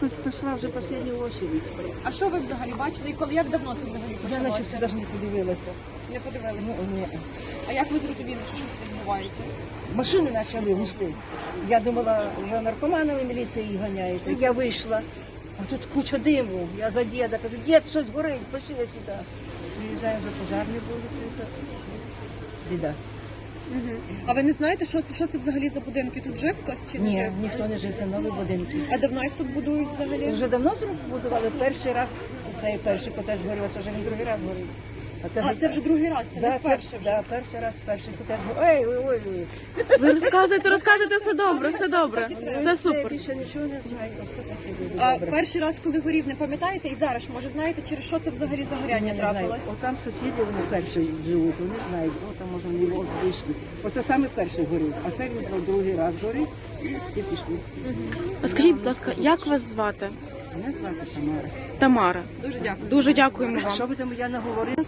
Тут пішла вже останню очередь. А що ви взагалі бачили і коли як давно це взагалі Я наче почалося? навіть не подивилася. Не подивилися. Ну, ні. А як ви зрозуміли, що щось відбувається? Машини почали густи. Я думала, вже наркоманами міліція їх ганяє. Я вийшла, а тут куча диму. Я за діда кажу, дід, щось горить, пошли сюди. Приїжджаємо, вже пожарні були. тут. А ви не знаєте, що це що це взагалі за будинки? Тут жив хтось чи не Ні, жив? ніхто не жив, це нові будинки. А давно їх тут будують взагалі? Вже давно будували перший раз. Це перший котедж горів, а це вже не другий раз горить. А це вже другий раз, це да, не вперше вже. да, перший раз, перший котедж горів. Ой, ой, ой, ой. Ви розказуєте, розказуєте, все добре, все добре, Ну, все супер. Більше нічого не знаю. Оце таке буде А добре. перший раз, коли горів, не пам'ятаєте? І зараз, може, знаєте, через що це взагалі загоряння Не знаю. трапилось? От там сусіди вони перші живуть, вони знають, о, там може вони вийшли. Оце саме перший горів, а це він про другий раз горів, і всі пішли. Скажіть, будь ласка, як вас звати? Мене звати Тамара. Тамара. Дуже дякую. Дуже дякуємо вам. що ви там я наговорила?